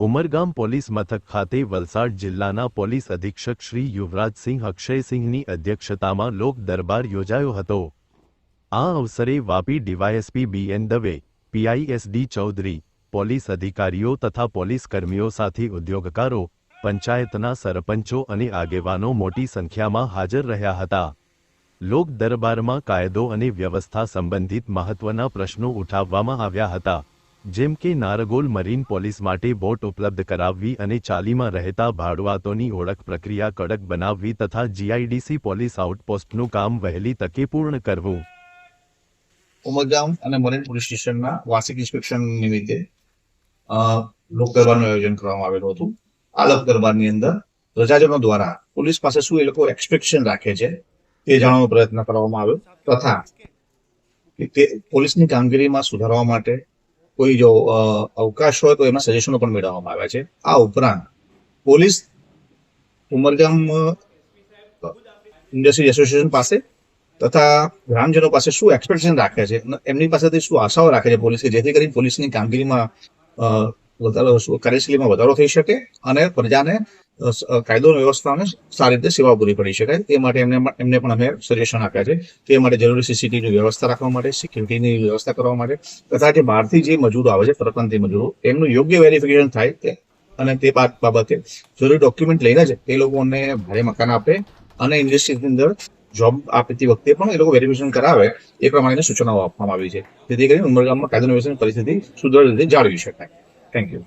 Umargam police મથક ખાતે વલસાડ જિલ્લાના પોલીસ અધિક્ષક શ્રી યુવરાજસિંહ અક્ષયસિંહની અધ્યક્ષતામાં લોક દરબાર યોજાયો હતો. આ અવસરે Vapi DYSP BN Dave PI SD Chaudhari, police અધિકારીઓ તથા પોલીસ કર્મીઓ સાથે ઉદ્યોગકારો, પંચાયતના સરપંચો અને આગેવાનો મોટી સંખ્યામાં હાજર રહ્યા હતા. લોક દરબારમાં કાયદો અને વ્યવસ્થા સંબંધિત મહત્વના પ્રશ્નો ઉઠાવવામાં આવ્યા હતા. જેમ કે નારગોલ મરીન પોલીસ માટે બોટ ઉપલબ્ધ કરાવવી અને ચાલીમાં રહેતા ભાડુઆતોની ઓળખ પ્રક્રિયા કડક બનાવવી તથા જીઆઈડીસી પોલીસ આઉટપોસ્ટનું કામ વહેલી તકે પૂર્ણ કરવું. ઉમરગામ અને મરીન પોલીસ સ્ટેશનના વાર્ષિક ઇન્સ્પેક્શન નિમિત્તે લોક દરબારનું આયોજન કરવામાં આવેલું હતું. આ લોક દરબારની અંદર પ્રજાજનો દ્વારા પોલીસ પાસે શું એ લોકો એક્સપેક્શન રાખે છે તે જાણવાનો પ્રયત્ન કરવામાં આવ્યો તથા પોલીસની કામગીરીમાં સુધારવા માટે કોઈ જો અવકાશ હોય તો એમના સજેશનો પણ મેળવવામાં આવ્યા છે. આ ઉપરાંત પોલીસ ઉમરગામ ઇન્ડસ્ટ્રીઝ એસોસિએશન પાસે તથા ગ્રામજનો પાસે શું એક્સપેક્ટેશન રાખે છે? એમની પાસેથી શું આશાઓ રાખે છે પોલીસ કે જેથી કરીને પોલીસની કામગીરીમાં કાર્યશૈલીમાં વધારો થઈ શકે અને પ્રજાને કાયદો વ્યવસ્થાને સારી રીતે સેવા પૂરી પડી શકાય તે માટે એમને એમને પણ અમે સજેશન આપ્યા છે. તે માટે જરૂરી સીસીટીવીની વ્યવસ્થા રાખવા માટે સિક્યુરિટીની વ્યવસ્થા કરવા માટે તથા જે બહારથી જે મજૂરો આવે છે પરપ્રાંતીય મજૂરો, એમનું યોગ્ય વેરિફિકેશન થાય તે અને તે બાબતે જરૂરી ડોક્યુમેન્ટ લઈને જ એ લોકોને ભારે મકાન આપે અને ઇન્ડસ્ટ્રીની અંદર જોબ આપતી વખતે પણ એ લોકો વેરિફિકેશન કરાવે એ પ્રમાણેની સૂચનાઓ આપવામાં આવી છે. જેથી કરીને ઉમરગામમાં કાયદો વ્યવસ્થાની પરિસ્થિતિ સુદૃઢ રીતે જાળવી શકાય. Thank you.